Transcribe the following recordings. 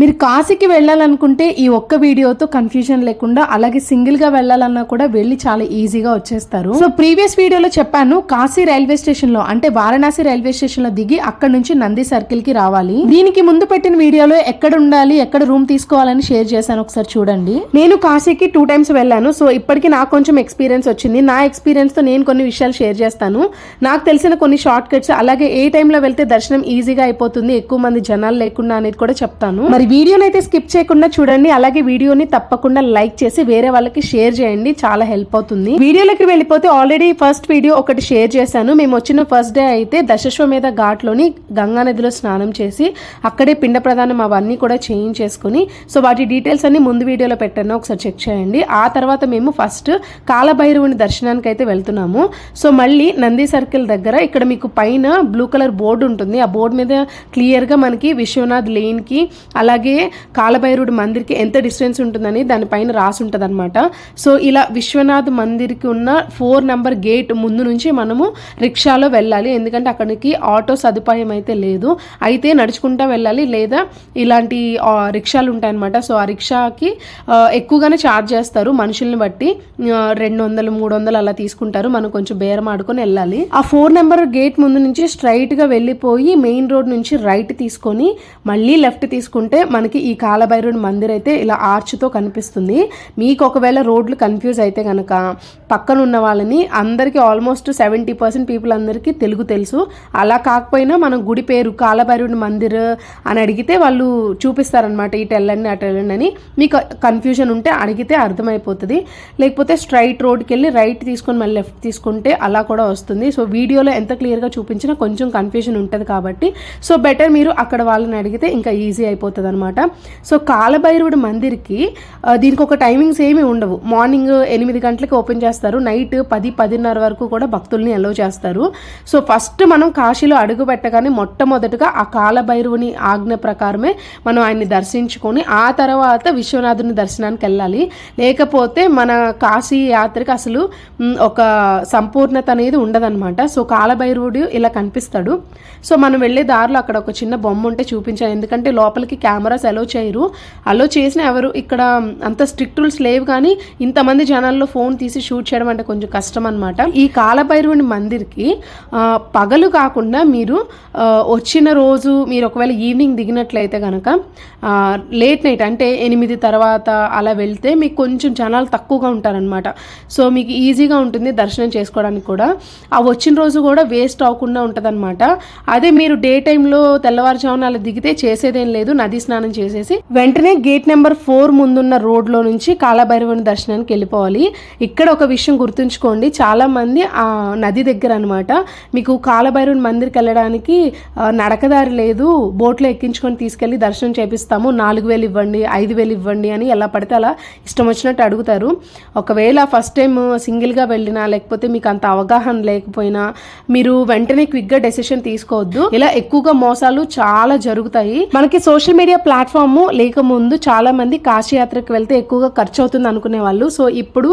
మీరు కాశీకి వెళ్ళాలనుకుంటే ఈ ఒక్క వీడియోతో కన్ఫ్యూజన్ లేకుండా అలాగే సింగిల్గా వెళ్ళాలన్నా కూడా వెళ్ళి చాలా ఈజీగా వచ్చేస్తారు. సో ప్రీవియస్ వీడియోలో చెప్పాను కాశీ రైల్వే స్టేషన్లో అంటే వారణాసి రైల్వే స్టేషన్లో దిగి అక్కడ నుంచి నంది సర్కిల్కి రావాలి. దీనికి ముందు పెట్టిన వీడియోలో ఎక్కడ ఉండాలి ఎక్కడ రూమ్ తీసుకోవాలని షేర్ చేశాను ఒకసారి చూడండి. నేను కాశీకి టూ టైమ్స్ వెళ్ళాను సో ఇప్పటికి నాకు కొంచెం ఎక్స్పీరియన్స్ వచ్చింది. నా ఎక్స్పీరియన్స్తో నేను కొన్ని విషయాలు షేర్ చేస్తాను. నాకు తెలిసిన కొన్ని షార్ట్ కట్స్ అలాగే ఏ టైంలో వెళ్తే దర్శనం ఈజీగా అయిపోతుంది ఎక్కువ మంది జనాలు లేకుండా అనేది కూడా చెప్తాను. మరి వీడియోని అయితే స్కిప్ చేయకుండా చూడండి. అలాగే వీడియోని తప్పకుండా లైక్ చేసి వేరే వాళ్ళకి షేర్ చేయండి. చాలా హెల్ప్ అవుతుంది. వీడియోలోకి వెళ్ళిపోతే ఆల్రెడీ ఫస్ట్ వీడియో ఒకటి షేర్ చేశాను. మేము వచ్చిన ఫస్ట్ డే అయితే దశశ్వమేధ ఘాట్లోని గంగా నదిలో స్నానం చేసి అక్కడే పిండ ప్రదానం అవన్నీ కూడా చేయించేసుకుని సో వాటి డీటెయిల్స్ అన్ని ముందు వీడియోలో పెట్టాను ఒకసారి చెక్ చేయండి. ఆ తర్వాత మేము ఫస్ట్ కాలభైరవుని దర్శనానికి అయితే వెళ్తున్నాము. సో మళ్ళీ నంది సర్కిల్ దగ్గర ఇక్కడ మీకు పైన బ్లూ కలర్ బోర్డు ఉంటుంది. ఆ బోర్డు మీద క్లియర్గా మనకి విశ్వనాథ్ లేన్కి అలాగే కాలభైరుడు మందిర్కి ఎంత డిస్టెన్స్ ఉంటుందని దానిపైన రాసి ఉంటుంది అనమాట సో ఇలా విశ్వనాథ్ మందిర్కి ఉన్న ఫోర్ నెంబర్ గేట్ ముందు నుంచి మనము రిక్షాలో వెళ్ళాలి. ఎందుకంటే అక్కడికి ఆటో సదుపాయం అయితే లేదు. అయితే నడుచుకుంటా వెళ్ళాలి లేదా ఇలాంటి రిక్షాలు ఉంటాయన్నమాట. సో ఆ రిక్షాకి ఎక్కువగానే ఛార్జ్ చేస్తారు మనుషుల్ని బట్టి. రెండు వందలు మూడు వందలు అలా తీసుకుంటారు. మనం కొంచెం బేరం ఆడుకొని వెళ్ళాలి. ఆ ఫోర్ నెంబర్ గేట్ ముందు నుంచి స్ట్రైట్గా వెళ్ళిపోయి మెయిన్ రోడ్ నుంచి రైట్ తీసుకొని మళ్ళీ లెఫ్ట్ తీసుకుంటే మనకి ఈ కాలభైరుడి మందిర్ అయితే ఇలా ఆర్చ్తో కనిపిస్తుంది. మీకు ఒకవేళ రోడ్లు కన్ఫ్యూజ్ అయితే కనుక పక్కన ఉన్న వాళ్ళని అందరికీ ఆల్మోస్ట్ సెవెంటీ పర్సెంట్ పీపుల్ అందరికీ తెలుగు తెలుసు. అలా కాకపోయినా మనం గుడి పేరు కాలభైరుడి మందిర్ అని అడిగితే వాళ్ళు చూపిస్తారనమాట ఇటు వెళ్ళండి అటు వెళ్ళండి అని. మీకు కన్ఫ్యూజన్ ఉంటే అడిగితే అర్థమైపోతుంది. లేకపోతే స్ట్రైట్ రోడ్కి వెళ్ళి రైట్ తీసుకొని మళ్ళీ లెఫ్ట్ తీసుకుంటే అలా కూడా వస్తుంది. సో వీడియోలో ఎంత క్లియర్గా చూపించినా కొంచెం కన్ఫ్యూజన్ ఉంటుంది కాబట్టి. సో బెటర్ మీరు అక్కడ వాళ్ళని అడిగితే ఇంకా ఈజీ అయిపోతుంది అనమాట సో కాలభైరవుడు మందిర్కి దీనికి ఒక టైమింగ్స్ ఏమీ ఉండవు. మార్నింగ్ ఎనిమిది గంటలకు ఓపెన్ చేస్తారు. నైట్ పది పదిన్నర వరకు కూడా భక్తుల్ని అలో చేస్తారు. సో ఫస్ట్ మనం కాశీలో అడుగు పెట్టగానే మొట్టమొదటిగా ఆ కాలభైరవుని ఆజ్ఞ ప్రకారమే మనం ఆయన్ని దర్శించుకొని ఆ తర్వాత విశ్వనాథుని దర్శనానికి వెళ్ళాలి. లేకపోతే మన కాశీ యాత్రకి అసలు ఒక సంపూర్ణత అనేది ఉండదన్నమాట. సో కాలభైరవుడు ఇలా కనిపిస్తాడు. సో మనం వెళ్ళే దారిలో అక్కడ ఒక చిన్న బొమ్మ ఉంటే చూపించాను ఎందుకంటే లోపలికి కెమెరాస్ అలో చేయరు. అలో చేసిన ఎవరు ఇక్కడ అంత స్ట్రిక్ట్ రూల్స్ లేవు కానీ ఇంతమంది జనాల్లో ఫోన్ తీసి షూట్ చేయడం అంటే కొంచెం కష్టం అనమాట ఈ కాలభైరవుని మందిర్కి పగలు కాకుండా మీరు వచ్చిన రోజు మీరు ఒకవేళ ఈవినింగ్ దిగినట్లయితే కనుక లేట్ నైట్ అంటే ఎనిమిది తర్వాత అలా వెళ్తే మీకు కొంచెం జనాలు తక్కువగా ఉంటారనమాట సో మీకు ఈజీగా ఉంటుంది దర్శనం చేసుకోవడానికి కూడా. ఆ వచ్చిన రోజు కూడా వేస్ట్ అవ్వకుండా ఉంటుందన్నమాట. అదే మీరు డే టైంలో తెల్లవారుజామున అలా దిగితే చేసేదేం లేదు. నది స్నానం స్నానం చేసేసి వెంటనే గేట్ నెంబర్ ఫోర్ ముందున్న రోడ్లో నుంచి కాలభైరవుని దర్శనానికి వెళ్ళిపోవాలి. ఇక్కడ ఒక విషయం గుర్తుంచుకోండి. చాలా మంది ఆ నది దగ్గర అనమాట మీకు కాలభైరవుని మందిరికి వెళ్ళడానికి నడకదారి లేదు. బోట్లో ఎక్కించుకొని తీసుకెళ్ళి దర్శనం చేపిస్తాము. నాలుగు వేలు ఇవ్వండి ఐదు వేలు ఇవ్వండి అని ఎలా పడితే అలా ఇష్టం వచ్చినట్టు అడుగుతారు. ఒకవేళ ఫస్ట్ టైం సింగిల్గా వెళ్ళినా లేకపోతే మీకు అంత అవగాహన లేకపోయినా మీరు వెంటనే క్విక్గా డెసిషన్ తీసుకోవద్దు. ఇలా ఎక్కువగా మోసాలు చాలా జరుగుతాయి. మనకి సోషల్ మీడియా ప్లాట్ఫామ్ లేకముందు చాలా మంది వెళ్తే ఎక్కువగా ఖర్చు అవుతుంది అనుకునే వాళ్ళు సో ఇప్పుడు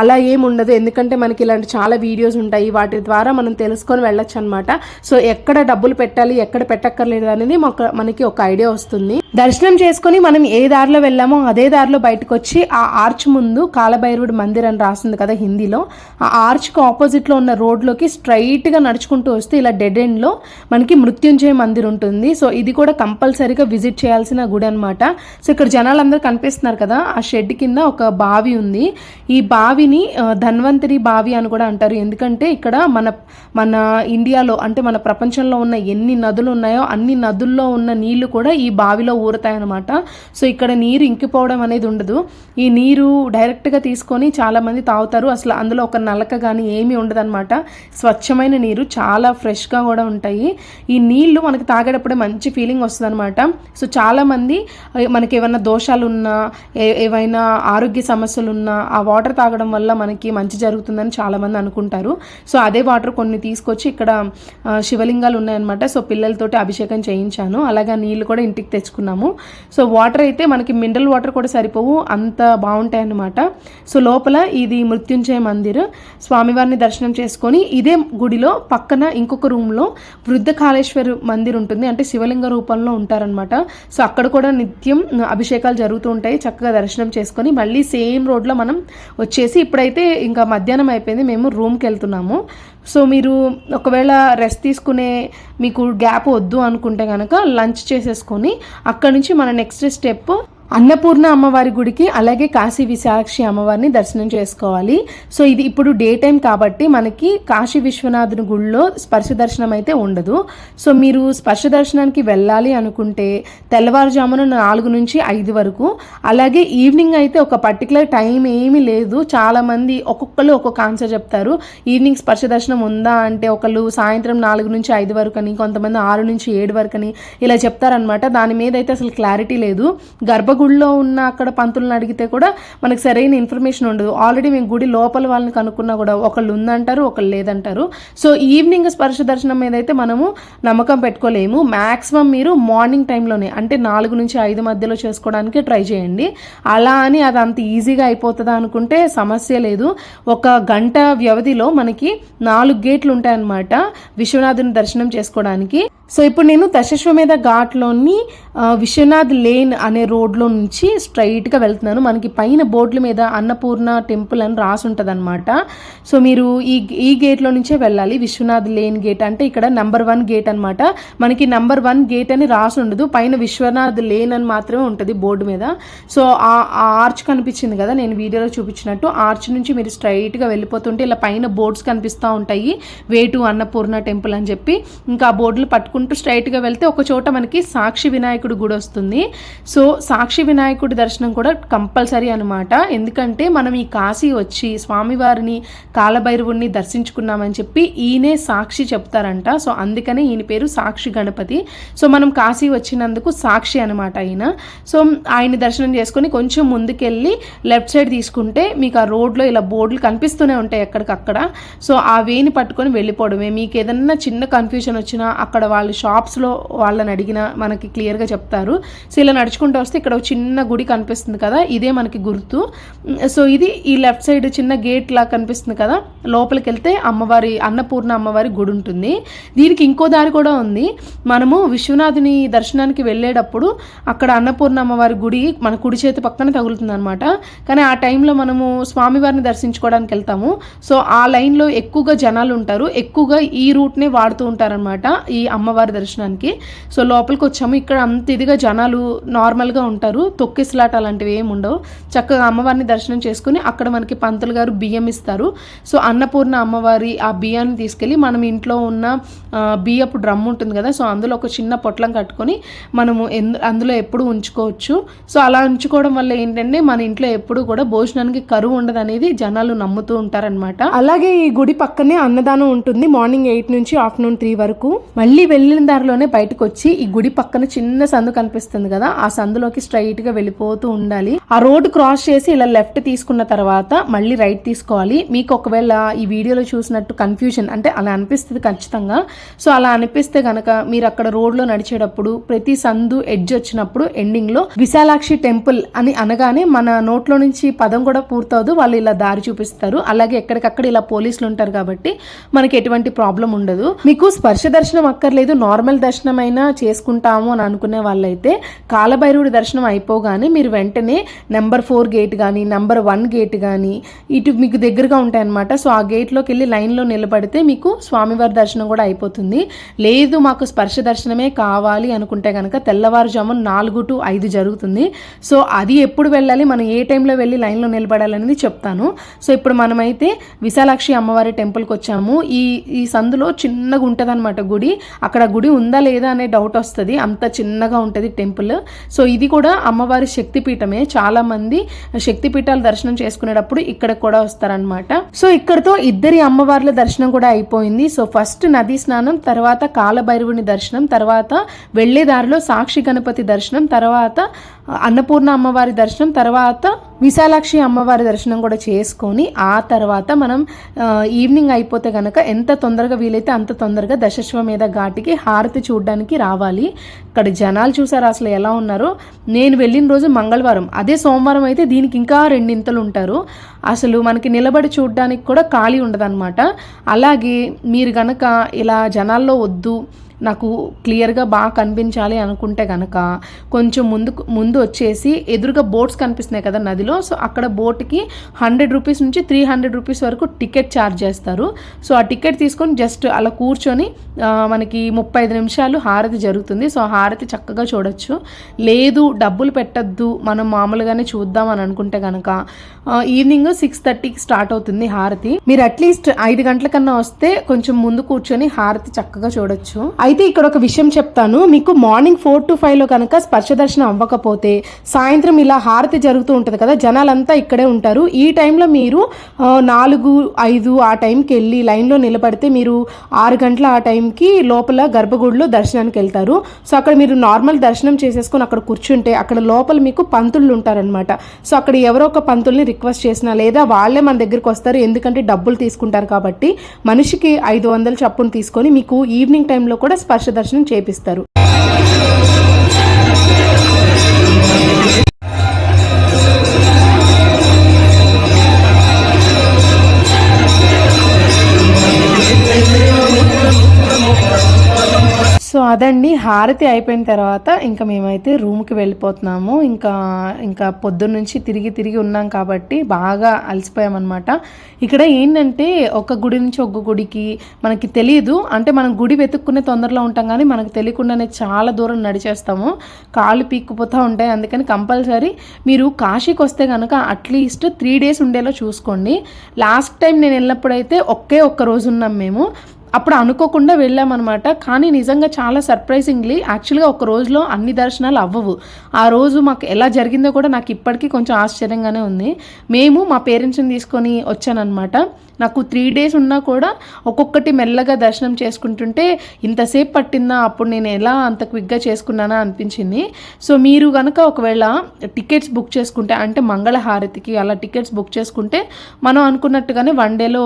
అలా ఏం ఉండదు. ఎందుకంటే మనకి ఇలాంటి చాలా వీడియోస్ ఉంటాయి. వాటి ద్వారా మనం తెలుసుకొని వెళ్ళొచ్చు అనమాట సో ఎక్కడ డబ్బులు పెట్టాలి ఎక్కడ పెట్టక్కర్లేదు అనేది మనకి ఒక ఐడియా వస్తుంది. దర్శనం చేసుకొని మనం ఏ దారిలో వెళ్ళామో అదే దారిలో బయటకు వచ్చి ఆ ఆర్చ్ ముందు కాలభైరవుడు మందిర్ అని రాసింది కదా హిందీలో. ఆ ఆర్చ్కి ఆపోజిట్లో ఉన్న రోడ్లోకి స్ట్రైట్గా నడుచుకుంటూ వస్తే ఇలా డెడ్ ఎండ్లో మనకి మృత్యుంజయ మందిర్ ఉంటుంది. సో ఇది కూడా కంపల్సరీగా విజిట్ చేయాల్సిన గుడి అనమాట సో ఇక్కడ జనాలందరూ కనిపిస్తున్నారు కదా ఆ షెడ్ కింద ఒక బావి ఉంది. ఈ బావిని ధన్వంతరి బావి అని కూడా అంటారు. ఎందుకంటే ఇక్కడ మన మన ఇండియాలో అంటే మన ప్రపంచంలో ఉన్న ఎన్ని నదులు ఉన్నాయో అన్ని నదుల్లో ఉన్న నీళ్ళు కూడా ఈ బావిలో ఊరుతాయి అనమాట సో ఇక్కడ నీరు ఇంకిపోవడం అనేది ఉండదు. ఈ నీరు డైరెక్ట్గా తీసుకొని చాలామంది తాగుతారు. అసలు అందులో ఒక నలక కానీ ఏమీ ఉండదన్నమాట. స్వచ్ఛమైన నీరు చాలా ఫ్రెష్గా కూడా ఉంటాయి. ఈ నీళ్ళు మనకి తాగేటప్పుడే మంచి ఫీలింగ్ వస్తుంది అనమాట సో చాలామంది మనకి ఏమైనా దోషాలు ఉన్నా ఏ- ఏవైనా ఆరోగ్య సమస్యలు ఉన్నా ఆ వాటర్ తాగడం వల్ల మనకి మంచి జరుగుతుందని చాలామంది అనుకుంటారు. సో అదే వాటర్ కొన్ని తీసుకొచ్చి ఇక్కడ శివలింగాలు ఉన్నాయన్నమాట. సో పిల్లలతోటి అభిషేకం చేయించాను. అలాగే నీళ్ళు కూడా ఇంటికి తెచ్చుకున్నాను. తీసుకున్నాము. సో వాటర్ అయితే మనకి మినరల్ వాటర్ కూడా సరిపోవు. అంత బాగుంటాయి అన్నమాట. సో లోపల ఇది మృత్యుంజయ మందిర్. స్వామివారిని దర్శనం చేసుకొని ఇదే గుడిలో పక్కన ఇంకొక రూమ్లో వృద్ధకాళేశ్వర మందిర్ ఉంటుంది. అంటే శివలింగ రూపంలో ఉంటారనమాట సో అక్కడ కూడా నిత్యం అభిషేకాలు జరుగుతూ ఉంటాయి. చక్కగా దర్శనం చేసుకొని మళ్ళీ సేమ్ రోడ్లో మనం వచ్చేసి ఇప్పుడైతే ఇంకా మధ్యాహ్నం అయిపోయింది. మేము రూమ్కి వెళ్తున్నాము. సో మీరు ఒకవేళ రెస్ట్ తీసుకునే మీకు గ్యాప్ వద్దు అనుకుంటే కనుక లంచ్ చేసేసుకొని అక్కడ నుంచి మన నెక్స్ట్ స్టెప్ అన్నపూర్ణ అమ్మవారి గుడికి అలాగే కాశీ విశాక్షి అమ్మవారిని దర్శనం చేసుకోవాలి. సో ఇది ఇప్పుడు డే టైం కాబట్టి మనకి కాశీ విశ్వనాథుని గుడిలో స్పర్శ దర్శనం అయితే ఉండదు. సో మీరు స్పర్శ దర్శనానికి వెళ్ళాలి అనుకుంటే తెల్లవారుజామున నాలుగు నుంచి ఐదు వరకు. అలాగే ఈవినింగ్ అయితే ఒక పర్టికులర్ టైం ఏమీ లేదు. చాలామంది ఒక్కొక్కరు ఒక్కొక్క ఆన్సర్ చెప్తారు. ఈవినింగ్ స్పర్శ దర్శనం ఉందా అంటే ఒకళ్ళు సాయంత్రం నాలుగు నుంచి ఐదు వరకు అని కొంతమంది ఆరు నుంచి ఏడు వరకు అని ఇలా చెప్తారనమాట దాని మీద అయితే అసలు క్లారిటీ లేదు. గర్భ గుడిలో ఉన్న అక్కడ పంతులను అడిగితే కూడా మనకు సరైన ఇన్ఫర్మేషన్ ఉండదు. ఆల్రెడీ మేము గుడి లోపల వాళ్ళని కనుక్కున్నా కూడా ఒకళ్ళు ఉందంటారు ఒకళ్ళు లేదంటారు సో ఈవినింగ్ స్పర్శ దర్శనం మీద అయితే మనము నమ్మకం పెట్టుకోలేము. మ్యాక్సిమం మీరు మార్నింగ్ టైంలోనే అంటే నాలుగు నుంచి ఐదు మధ్యలో చేసుకోవడానికి ట్రై చేయండి. అలా అని అది అంత ఈజీగా అయిపోతుందా అనుకుంటే సమస్య లేదు. ఒక గంట వ్యవధిలో మనకి నాలుగు గేట్లు ఉంటాయన్నమాట విశ్వనాథుని దర్శనం చేసుకోవడానికి. సో ఇప్పుడు నేను దశశ్వమేధ ఘాట్లోని విశ్వనాథ్ లేన్ అనే రోడ్లో నుంచి స్ట్రైట్గా వెళ్తున్నాను. మనకి పైన బోర్డుల మీద అన్నపూర్ణ టెంపుల్ అని రాసి ఉంటుంది అనమాట సో మీరు ఈ ఈ గేట్లో నుంచే వెళ్ళాలి. విశ్వనాథ్ లేన్ గేట్ అంటే ఇక్కడ నెంబర్ వన్ గేట్ అనమాట మనకి నెంబర్ వన్ గేట్ అని రాసి ఉండదు. పైన విశ్వనాథ్ లేన్ అని మాత్రమే ఉంటుంది బోర్డు మీద. సో ఆ ఆర్చ్ కనిపించింది కదా నేను వీడియోలో చూపించినట్టు. ఆర్చ్ నుంచి మీరు స్ట్రైట్గా వెళ్ళిపోతుంటే ఇలా పైన బోర్డ్స్ కనిపిస్తూ ఉంటాయి. వే టు అన్నపూర్ణ టెంపుల్ అని చెప్పి. ఇంకా ఆ బోర్డులు పట్టుకుంటూ స్ట్రైట్గా వెళ్తే ఒక చోట మనకి సాక్షి వినాయకుడు గుడి వస్తుంది. సో సాక్షి వినాయకుడి దర్శనం కూడా కంపల్సరీ అనమాట ఎందుకంటే మనం ఈ కాశీ వచ్చి స్వామివారిని కాలభైరవుడిని దర్శించుకున్నామని చెప్పి ఈయనే సాక్షి చెప్తారంట. సో అందుకనే ఈయన పేరు సాక్షి గణపతి. సో మనం కాశీ వచ్చినందుకు సాక్షి అనమాట ఆయన. సో ఆయన దర్శనం చేసుకొని కొంచెం ముందుకెళ్ళి లెఫ్ట్ సైడ్ తీసుకుంటే మీకు ఆ రోడ్లో ఇలా బోర్డులు కనిపిస్తూనే ఉంటాయి ఎక్కడికక్కడ. సో ఆ వేని పట్టుకొని వెళ్ళిపోవడమే. మీకు ఏదన్నా చిన్న కన్ఫ్యూజన్ వచ్చినా అక్కడ వాళ్ళ షాప్స్లో వాళ్ళని అడిగినా మనకి క్లియర్గా చెప్తారు. సో ఇలా నడుచుకుంటూ వస్తే ఇక్కడ చిన్న గుడి కనిపిస్తుంది కదా ఇదే మనకి గుర్తు. సో ఇది ఈ లెఫ్ట్ సైడ్ చిన్న గేట్ లా కనిపిస్తుంది కదా లోపలికి వెళ్తే అమ్మవారి అన్నపూర్ణ అమ్మవారి గుడి ఉంటుంది. దీనికి ఇంకో దారి కూడా ఉంది. మనము విశ్వనాథుని దర్శనానికి వెళ్ళేటప్పుడు అక్కడ అన్నపూర్ణ అమ్మవారి గుడి మన కుడి చేతి పక్కన తగులుతుంది అనమాట కానీ ఆ టైంలో మనము స్వామివారిని దర్శించుకోవడానికి వెళ్తాము. సో ఆ లైన్లో ఎక్కువగా జనాలు ఉంటారు. ఎక్కువగా ఈ రూట్నే వాడుతూ ఉంటారనమాట ఈ అమ్మవారి దర్శనానికి. సో లోపలికి వచ్చాము ఇక్కడ అంత ఇదిగా జనాలు నార్మల్గా ఉంటారు. తొక్కిసలాట అలాంటివి ఏమి ఉండవు. చక్కగా అమ్మవారిని దర్శనం చేసుకుని అక్కడ మనకి పంతులు గారు బియ్యం ఇస్తారు. సో అన్నపూర్ణ అమ్మవారి ఆ బియ్యాన్ని తీసుకెళ్ళి మనం ఇంట్లో ఉన్న బియ్యపు డ్రమ్ ఉంటుంది కదా సో అందులో ఒక చిన్న పొట్లం కట్టుకొని మనము అందులో ఎప్పుడు ఉంచుకోవచ్చు. సో అలా ఉంచుకోవడం వల్ల ఏంటంటే మన ఇంట్లో ఎప్పుడు కూడా భోజనానికి కరువు ఉండదు అనేది జనాలు నమ్ముతూ ఉంటారనమాట అలాగే ఈ గుడి పక్కనే అన్నదానం ఉంటుంది మార్నింగ్ ఎయిట్ నుంచి ఆఫ్టర్నూన్ త్రీ వరకు. మళ్ళీ వెళ్ళిన దారిలోనే బయటకు వచ్చి ఈ గుడి పక్కన చిన్న సందు కనిపిస్తుంది కదా ఆ సందులోకి స్ట్రైట్ గా వెళ్ళిపోతూ ఉండాలి. ఆ రోడ్ క్రాస్ చేసి ఇలా లెఫ్ట్ తీసుకున్న తర్వాత మళ్ళీ రైట్ తీసుకోవాలి. మీకు ఒకవేళ ఈ వీడియోలో చూసినట్టు కన్ఫ్యూజన్ అంటే అలా అనిపిస్తుంది ఖచ్చితంగా. సో అలా అనిపిస్తే గనక మీరు అక్కడ రోడ్లో నడిచేటప్పుడు ప్రతి సందు ఎడ్జ్ వచ్చినప్పుడు ఎండింగ్లో విశాలాక్షి టెంపుల్ అని అనగానే మన నోట్లో నుంచి పదం కూడా పూర్తవదు. వాళ్ళు ఇలా దారి చూపిస్తారు. అలాగే ఎక్కడికక్కడ ఇలా పోలీసులు ఉంటారు కాబట్టి మనకి ఎటువంటి ప్రాబ్లం ఉండదు. మీకు స్పర్శ దర్శనం అక్కర్లేదు. నార్మల్ దర్శనం అయినా చేసుకుంటాము అని అనుకునే వాళ్ళైతే కాలభైరవుడి దర్శనం అయిపోగానే మీరు వెంటనే నెంబర్ ఫోర్ గేట్ కానీ నెంబర్ వన్ గేట్ కానీ ఇటు మీకు దగ్గరగా ఉంటాయన్నమాట. సో ఆ గేట్లోకి వెళ్ళి లైన్లో నిలబడితే మీకు స్వామివారి దర్శనం కూడా అయిపోతుంది. లేదు మాకు స్పర్శ దర్శనమే కావాలి అనుకుంటే కనుక తెల్లవారుజామున నాలుగు టు ఐదు జరుగుతుంది. సో అది ఎప్పుడు వెళ్ళాలి మనం ఏ టైంలో వెళ్ళి లైన్లో నిలబడాలనేది చెప్తాను. సో ఇప్పుడు మనమైతే విశాలాక్షి అమ్మవారి టెంపుల్కి వచ్చాము. ఈ ఈ సందులో చిన్నగా ఉంటుంది గుడి. అక్కడ గుడి ఉందా లేదా అనే డౌట్ వస్తుంది. అంత చిన్నగా ఉంటుంది టెంపుల్. సో ఇది కూడా అమ్మవారి శక్తిపీఠమే. చాలా మంది శక్తిపీఠాలు దర్శనం చేసుకునేటప్పుడు ఇక్కడ కూడా వస్తారనమాట సో ఇక్కడతో ఇద్దరి అమ్మవార్ల దర్శనం కూడా అయిపోయింది. సో ఫస్ట్ నది స్నానం తర్వాత కాలభైరవుని దర్శనం తర్వాత వెళ్ళే దారిలో సాక్షి గణపతి దర్శనం తర్వాత అన్నపూర్ణ అమ్మవారి దర్శనం తర్వాత విశాలాక్షి అమ్మవారి దర్శనం కూడా చేసుకొని ఆ తర్వాత మనం ఈవినింగ్ అయిపోతే కనుక ఎంత తొందరగా వీలైతే అంత తొందరగా దశశ్వమేధ ఘాటికి హారతి చూడడానికి రావాలి. ఇక్కడ జనాలు చూసారు అసలు ఎలా ఉన్నారో? నేను వెళ్ళిన రోజు మంగళవారం అదే సోమవారం అయితే దీనికి ఇంకా రెండింతలు ఉంటారు. అసలు మనకి నిలబడి చూడడానికి కూడా ఖాళీ ఉండదన్నమాట. అలాగే మీరు కనుక ఇలా జనాల్లో వద్దు నాకు క్లియర్గా బాగా కనిపించాలి అనుకుంటే కనుక కొంచెం ముందు ముందు వచ్చేసి ఎదురుగా బోట్స్ కనిపిస్తున్నాయి కదా నదిలో సో అక్కడ బోట్కి హండ్రెడ్ రూపీస్ నుంచి త్రీ హండ్రెడ్ రూపీస్ వరకు టికెట్ ఛార్జ్ చేస్తారు. సో ఆ టికెట్ తీసుకొని జస్ట్ అలా కూర్చొని మనకి ముప్పై ఐదు నిమిషాలు హారతి జరుగుతుంది. సో హారతి చక్కగా చూడొచ్చు. లేదు డబ్బులు పెట్టద్దు మనం మామూలుగానే చూద్దాం అని అనుకుంటే కనుక ఈవినింగ్ సిక్స్ థర్టీకి స్టార్ట్ అవుతుంది హారతి. మీరు అట్లీస్ట్ ఐదు గంటల కన్నా వస్తే కొంచెం ముందు కూర్చొని హారతి చక్కగా చూడొచ్చు. అయితే ఇక్కడ ఒక విషయం చెప్తాను. మీకు మార్నింగ్ ఫోర్ టు ఫైవ్లో కనుక స్పర్శ దర్శనం అవ్వకపోతే సాయంత్రం ఇలా హారతి జరుగుతూ ఉంటుంది కదా జనాలంతా ఇక్కడే ఉంటారు. ఈ టైంలో మీరు నాలుగు ఐదు ఆ టైంకి వెళ్ళి లైన్లో నిలబడితే మీరు ఆరు గంటల ఆ టైంకి లోపల గర్భగుడిలో దర్శనానికి వెళ్తారు. సో అక్కడ మీరు నార్మల్ దర్శనం చేసేసుకొని అక్కడ కూర్చుంటే అక్కడ లోపల మీకు పంతుళ్ళు ఉంటారనమాట సో అక్కడ ఎవరో ఒక పంతుల్ని రిక్వెస్ట్ చేసినా లేదా వాళ్ళే మన దగ్గరికి వస్తారు. ఎందుకంటే డబ్బులు తీసుకుంటారు కాబట్టి మనిషికి ఐదు వందల చప్పును తీసుకొని మీకు ఈవినింగ్ టైంలో కూడా స్పర్శ దర్శనం చేపిస్తారు. అదండి హారతి అయిపోయిన తర్వాత ఇంకా మేమైతే రూమ్కి వెళ్ళిపోతున్నాము. ఇంకా ఇంకా పొద్దున్న నుంచి తిరిగి తిరిగి ఉన్నాం కాబట్టి బాగా అలసిపోయామన్నమాట. ఇక్కడ ఏంటంటే ఒక గుడి నుంచి ఒక గుడికి మనకి తెలియదు అంటే మనం గుడి వెతుక్కునే తొందరలో ఉంటాం కానీ మనకు తెలియకుండానే చాలా దూరం నడిచేస్తాము. కాళ్ళు పీక్కుపోతూ ఉంటాయి. అందుకని కంపల్సరీ మీరు కాశీకి వస్తే కనుక అట్లీస్ట్ త్రీ డేస్ ఉండేలా చూసుకోండి. లాస్ట్ టైం నేను వెళ్ళినప్పుడైతే ఒకే ఒక్క రోజు ఉన్నాం మేము. అప్పుడు అనుకోకుండా వెళ్ళామన్నమాట. కానీ నిజంగా చాలా సర్ప్రైజింగ్లీ యాక్చువల్గా ఒక రోజులో అన్ని దర్శనాలు అవ్వవు. ఆ రోజు మాకు ఎలా జరిగిందో కూడా నాకు ఇప్పటికీ కొంచెం ఆశ్చర్యంగానే ఉంది. మేము మా పేరెంట్స్ని తీసుకొని వచ్చానమాట నాకు త్రీ డేస్ ఉన్నా కూడా ఒక్కొక్కటి మెల్లగా దర్శనం చేసుకుంటుంటే ఇంతసేపు పట్టిందా అప్పుడు నేను ఎలా అంత క్విక్గా చేసుకున్నానా అనిపించింది. సో మీరు కనుక ఒకవేళ టికెట్స్ బుక్ చేసుకుంటే అంటే మంగళహారతికి అలా టికెట్స్ బుక్ చేసుకుంటే మనం అనుకున్నట్టుగానే వన్ డేలో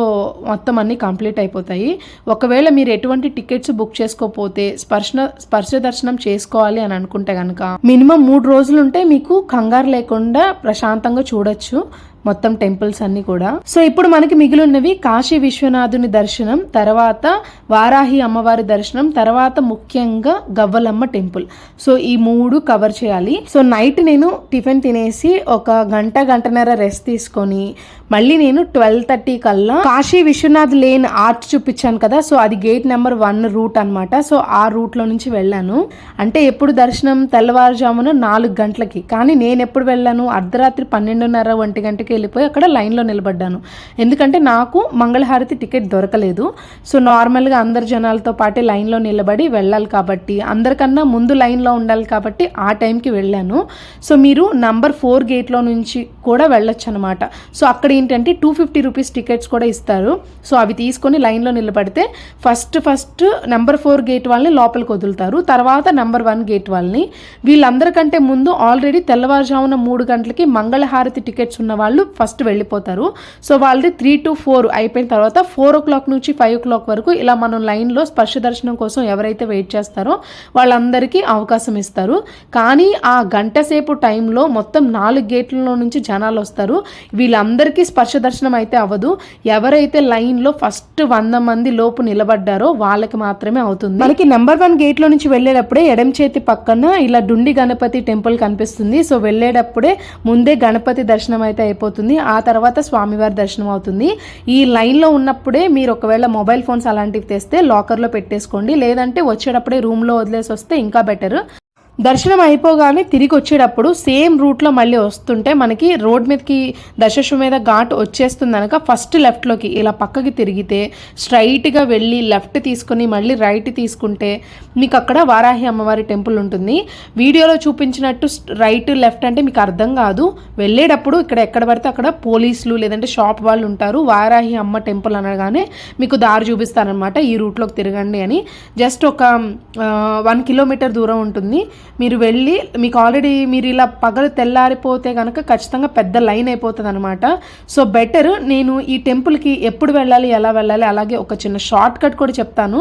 మొత్తం అన్నీ కంప్లీట్ అయిపోతాయి. ఒకవేళ మీరు ఎటువంటి టికెట్స్ బుక్ చేసుకోకపోతే స్పర్శన స్పర్శ దర్శనం చేసుకోవాలి అని అనుకుంటే కనుక మినిమం మూడు రోజులు ఉంటే మీకు కంగారు లేకుండా ప్రశాంతంగా చూడొచ్చు. మొత్తం టెంపుల్స్ అన్ని కూడా. సో ఇప్పుడు మనకి మిగిలినవి కాశీ విశ్వనాథుని దర్శనం తర్వాత వారాహి అమ్మవారి దర్శనం తర్వాత ముఖ్యంగా గవ్వలమ్మ టెంపుల్. సో ఈ మూడు కవర్ చేయాలి. సో నైట్ నేను టిఫిన్ తినేసి ఒక గంట గంటన్నర రెస్ట్ తీసుకొని మళ్ళీ నేను ట్వెల్వ్ థర్టీ కల్లా కాశీ విశ్వనాథ్ లేన్ ఆర్చ్ చూపించాను కదా సో అది గేట్ నెంబర్ వన్ రూట్ అన్నమాట. సో ఆ రూట్లో నుంచి వెళ్ళాను. అంటే ఎప్పుడు దర్శనం తెల్లవారుజామున నాలుగు గంటలకి. కానీ నేను ఎప్పుడు వెళ్ళాను? అర్ధరాత్రి పన్నెండున్నర ఒంటి గంటకి వెళ్ళిపోయి అక్కడ లైన్లో నిలబడ్డాను. ఎందుకంటే నాకు మంగళహారతి టికెట్ దొరకలేదు. సో నార్మల్గా అందరు జనాలతో పాటే లైన్లో నిలబడి వెళ్ళాలి కాబట్టి అందరికన్నా ముందు లైన్లో ఉండాలి కాబట్టి ఆ టైంకి వెళ్ళాను. సో మీరు నంబర్ ఫోర్ గేట్లో నుంచి కూడా వెళ్ళొచ్చు అనమాట సో అక్కడ ఏంటంటే టూ ఫిఫ్టీ రూపీస్ టికెట్స్ కూడా ఇస్తారు. సో అవి తీసుకొని లైన్లో నిలబడితే first first number four gate వాళ్ళని లోపలికి వదులుతారు. తర్వాత నెంబర్ వన్ గేట్ వాళ్ళని. వీళ్ళందరికంటే ముందు ఆల్రెడీ తెల్లవారుజామున మూడు గంటలకి మంగళహారతి టికెట్స్ ఉన్న వాళ్ళు ఫస్ట్ వెళ్ళిపోతారు. సో వాళ్ళది త్రీ టు ఫోర్ అయిపోయిన తర్వాత ఫోర్ ఓ క్లాక్ నుంచి ఫైవ్ ఓ క్లాక్ వరకు ఇలా మనం లైన్లో స్పర్శ దర్శనం కోసం ఎవరైతే వెయిట్ చేస్తారో వాళ్ళందరికీ అవకాశం ఇస్తారు. కానీ ఆ గంట సేపు టైంలో మొత్తం నాలుగు గేట్లలో నుంచి జనాలు వస్తారు. వీళ్ళందరికీ స్పర్శ దర్శనం అయితే అవ్వదు. ఎవరైతే లైన్లో ఫస్ట్ వంద మంది లోపు నిలబడ్డారో వాళ్ళకి మాత్రమే అవుతుంది. మనకి నెంబర్ వన్ గేట్లో నుంచి వెళ్ళేటప్పుడే ఎడం చేతి పక్కన ఇలా డుండి గణపతి టెంపుల్ కనిపిస్తుంది. సో వెళ్ళేటప్పుడే ముందే గణపతి దర్శనం అయితే అయిపోతుంది. ఆ తర్వాత స్వామివారి దర్శనం అవుతుంది. ఈ లైన్లో ఉన్నప్పుడే మీరు ఒకవేళ మొబైల్ ఫోన్స్ అలాంటివి తెస్తే లాకర్లో పెట్టేసుకోండి. లేదంటే వచ్చేటప్పుడే రూమ్లో వదిలేసి వస్తే ఇంకా బెటర్. దర్శనం అయిపోగానే తిరిగి వచ్చేటప్పుడు సేమ్ రూట్లో మళ్ళీ వస్తుంటే మనకి రోడ్ మీదకి దశశ్వమేధ ఘాట్ వచ్చేస్తుంది అనక ఫస్ట్ లెఫ్ట్లోకి. ఇలా పక్కకి తిరిగితే స్ట్రైట్గా వెళ్ళి లెఫ్ట్ తీసుకొని మళ్ళీ రైట్ తీసుకుంటే మీకు అక్కడ వారాహి అమ్మవారి టెంపుల్ ఉంటుంది. వీడియోలో చూపించినట్టు రైట్ లెఫ్ట్ అంటే మీకు అర్థం కాదు. వెళ్ళేటప్పుడు ఇక్కడ ఎక్కడ పడితే అక్కడ పోలీసులు లేదంటే షాప్ వాళ్ళు ఉంటారు. వారాహి అమ్మ టెంపుల్ అనగానే మీకు దారి చూపిస్తారనమాట ఈ రూట్లోకి తిరగండి అని. జస్ట్ ఒక వన్ కిలోమీటర్ దూరం ఉంటుంది. మీరు వెళ్ళి మీకు ఆల్రెడీ మీరు ఇలా పగలు తెల్లారిపోతే కనుక ఖచ్చితంగా పెద్ద లైన్ అయిపోతుంది అనమాట సో బెటర్ నేను ఈ టెంపుల్కి ఎప్పుడు వెళ్ళాలి ఎలా వెళ్ళాలి అలాగే ఒక చిన్న షార్ట్ కట్ కూడా చెప్తాను.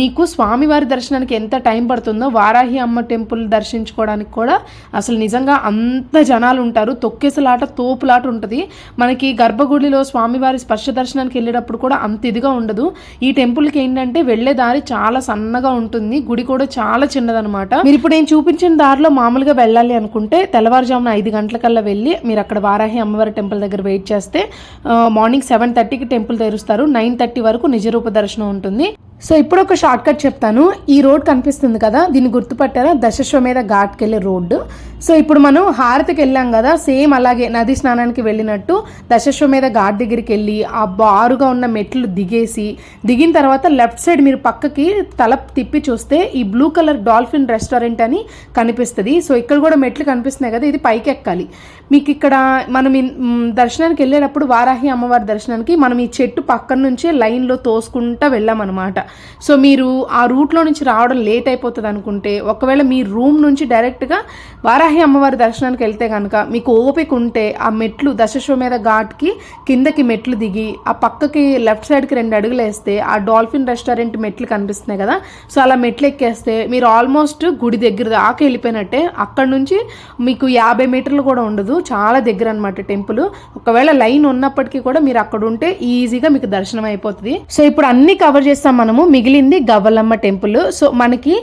మీకు స్వామివారి దర్శనానికి ఎంత టైం పడుతుందో వారాహి అమ్మ టెంపుల్ దర్శించుకోవడానికి కూడా అసలు నిజంగా అంత జనాలు ఉంటారు. తొక్కేసలాట తోపులాట ఉంటుంది. మనకి గర్భగుడిలో స్వామివారి స్పర్శ దర్శనానికి వెళ్ళేటప్పుడు కూడా అంత ఇదిగా ఉండదు. ఈ టెంపుల్కి ఏంటంటే వెళ్ళే దారి చాలా సన్నగా ఉంటుంది. గుడి కూడా చాలా చిన్నదనమాట మీరు ఇప్పుడు నేను చూపించిన దారిలో మామూలుగా వెళ్ళాలి అనుకుంటే తెల్లవారుజామున ఐదు గంటలకల్లా వెళ్ళి మీరు అక్కడ వారాహి అమ్మవారి టెంపుల్ దగ్గర వెయిట్ చేస్తే మార్నింగ్ సెవెన్ థర్టీకి టెంపుల్ తెరుస్తారు. నైన్ థర్టీ వరకు నిజరూప దర్శనం ఉంటుంది. సో ఇప్పుడు ఒక షార్ట్ కట్ చెప్తాను. ఈ రోడ్ కనిపిస్తుంది కదా దీన్ని గుర్తుపట్టారా? దశశ్వమేధ ఘాట్కి వెళ్ళే రోడ్డు సో ఇప్పుడు మనం హారతికి వెళ్ళాం కదా సేమ్ అలాగే నది స్నానానికి వెళ్ళినట్టు దశశ్వమేధ ఘాట్ దగ్గరికి వెళ్ళి ఆ బారుగా ఉన్న మెట్లు దిగేసి దిగిన తర్వాత లెఫ్ట్ సైడ్ మీరు పక్కకి తల తిప్పి చూస్తే ఈ బ్లూ కలర్ డాల్ఫిన్ రెస్టారెంట్ అని కనిపిస్తుంది. సో ఇక్కడ కూడా మెట్లు కనిపిస్తున్నాయి కదా ఇది పైకి ఎక్కాలి మీకు ఇక్కడ మనం దర్శనానికి వెళ్ళేటప్పుడు వారాహి అమ్మవారి దర్శనానికి మనం ఈ చెట్టు పక్కన నుంచే లైన్లో తోసుకుంటా వెళ్ళామన్నమాట. సో మీరు ఆ రూట్లో నుంచి రావడం లేట్ అయిపోతుంది అనుకుంటే ఒకవేళ మీ రూమ్ నుంచి డైరెక్ట్గా వారాహి అమ్మవారి దర్శనానికి వెళ్తే కనుక మీకు ఓపిక ఉంటే ఆ మెట్లు దశశ్వమేధ ఘాట్కి కిందకి మెట్లు దిగి ఆ పక్కకి లెఫ్ట్ సైడ్కి రెండు అడుగులు వేస్తే ఆ డాల్ఫిన్ రెస్టారెంట్ మెట్లు కనిపిస్తున్నాయి కదా సో అలా మెట్లు ఎక్కేస్తే మీరు ఆల్మోస్ట్ గుడి దగ్గర దాకా వెళ్ళిపోయినట్టే అక్కడ నుంచి మీకు యాభై మీటర్లు కూడా ఉండదు చాలా దగ్గర అనమాట టెంపుల్. ఒకవేళ లైన్ ఉన్నప్పటికీ కూడా మీరు అక్కడ ఉంటే ఈజీగా మీకు దర్శనం అయిపోతుంది. సో ఇప్పుడు అన్ని కవర్ చేస్తాం మనం వెళ్ళాము మిగిలింది గవ్వలమ్మ టెంపుల్. సో మనకి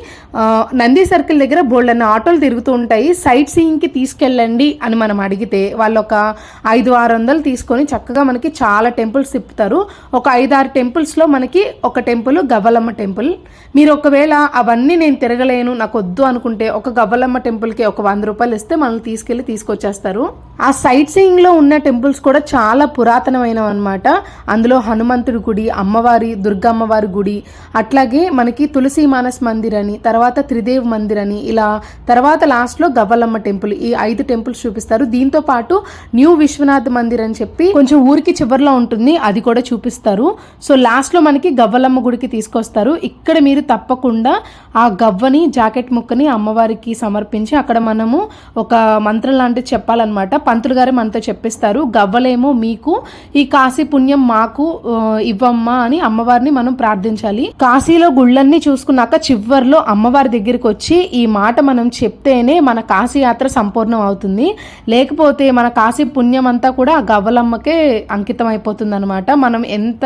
నంది సర్కిల్ దగ్గర బోల్డన్న ఆటోలు తిరుగుతూ ఉంటాయి. సైట్ సీయింగ్కి తీసుకెళ్ళండి అని మనం అడిగితే వాళ్ళు ఒక ఐదు ఆరు వందలు తీసుకొని చక్కగా మనకి చాలా టెంపుల్స్ తిప్పుతారు. ఒక ఐదు ఆరు టెంపుల్స్లో మనకి ఒక టెంపుల్ గవ్వలమ్మ టెంపుల్. మీరు ఒకవేళ అవన్నీ నేను తిరగలేను నాకు వద్దు అనుకుంటే ఒక గవ్వలమ్మ టెంపుల్కి ఒక వంద రూపాయలు ఇస్తే మనల్ని తీసుకెళ్ళి తీసుకొచ్చేస్తారు. ఆ సైట్ సీయింగ్లో ఉన్న టెంపుల్స్ కూడా చాలా పురాతనమైనవి అనమాట అందులో హనుమంతుడి గుడి అమ్మవారి దుర్గమ్మవారి గుడి అట్లాగే మనకి తులసి మానస్ మందిర్ అని తర్వాత త్రిదేవ్ మందిర్ అని ఇలా తర్వాత లాస్ట్లో గవ్వలమ్మ టెంపుల్ ఈ ఐదు టెంపుల్స్ చూపిస్తారు. దీంతో పాటు న్యూ విశ్వనాథ్ మందిర్ అని చెప్పి కొంచెం ఊరికి చివరిలో ఉంటుంది అది కూడా చూపిస్తారు. సో లాస్ట్లో మనకి గవ్వలమ్మ గుడికి తీసుకొస్తారు. ఇక్కడ మీరు తప్పకుండా ఆ గవ్వని జాకెట్ ముక్కని అమ్మవారికి సమర్పించి అక్కడ మనము ఒక మంత్రం లాంటిది చెప్పాలన్నమాట. పంతులు గారు మనతో చెప్పిస్తారు గవ్వలేమో మీకు ఈ కాశీ పుణ్యం మాకు ఇవ్వమ్మా అని అమ్మవారిని మనం ప్రార్థించాలి. కాశీలో గుళ్ళన్నీ చూసుకున్నాక చివర్లో అమ్మవారి దగ్గరికి వచ్చి ఈ మాట మనం చెప్తేనే మన కాశీ యాత్ర సంపూర్ణం అవుతుంది. లేకపోతే మన కాశీ పుణ్యం అంతా కూడా ఆ గవ్వలమ్మకే అంకితం అయిపోతుంది అనమాట మనం ఎంత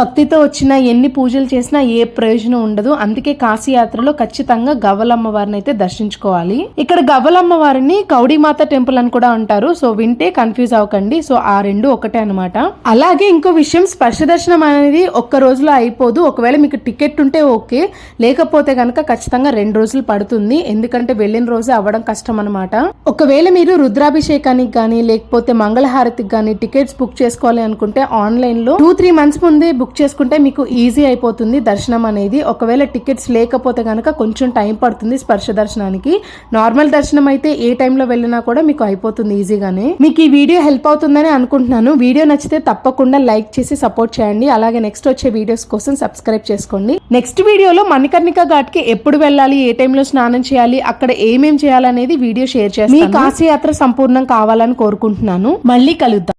భక్తితో వచ్చినా ఎన్ని పూజలు చేసినా ఏ ప్రయోజనం ఉండదు. అందుకే కాశీ యాత్రలో ఖచ్చితంగా గవ్వలమ్మ వారిని అయితే దర్శించుకోవాలి. ఇక్కడ గవ్వలమ్మ వారిని కౌడిమాత టెంపుల్ అని కూడా అంటారు. సో వింటే కన్ఫ్యూజ్ అవ్వకండి. సో ఆ రెండు ఒకటే అనమాట అలాగే ఇంకో విషయం స్పర్శ దర్శనం అనేది ఒక్క రోజులో అయిపోదు. ఒకవేళ మీకు టికెట్ ఉంటే ఓకే. లేకపోతే కనుక ఖచ్చితంగా రెండు రోజులు పడుతుంది. ఎందుకంటే వెళ్ళిన రోజే అవ్వడం కష్టం అనమాట ఒకవేళ మీరు రుద్రాభిషేకానికి కానీ లేకపోతే మంగళహారతికి కానీ టికెట్స్ బుక్ చేసుకోవాలి అనుకుంటే ఆన్లైన్లో టూ త్రీ మంత్స్ ముందే బుక్ చేసుకుంటే మీకు ఈజీ అయిపోతుంది దర్శనం అనేది. ఒకవేళ టికెట్స్ లేకపోతే కనుక కొంచెం టైం పడుతుంది స్పర్శ దర్శనానికి. నార్మల్ దర్శనం అయితే ఏ టైంలో వెళ్ళినా కూడా మీకు అయిపోతుంది ఈజీగానే. మీకు ఈ వీడియో హెల్ప్ అవుతుందని అనుకుంటున్నాను. వీడియో నచ్చితే తప్పకుండా లైక్ చేసి సపోర్ట్ చేయండి. అలాగే నెక్స్ట్ వచ్చే వీడియోస్ కోసం సబ్స్క్రైబ్ చేసుకోండి. నెక్స్ట్ వీడియోలో మణికర్ణిక ఘాట్కి ఎప్పుడు వెళ్ళాలి ఏ టైంలో స్నానం చేయాలి అక్కడ ఏమేం చేయాలనేది వీడియో షేర్ చేస్తాను. మీ కాశీయాత్ర సంపూర్ణం కావాలని కోరుకుంటున్నాను. మళ్ళీ కలుద్దాం.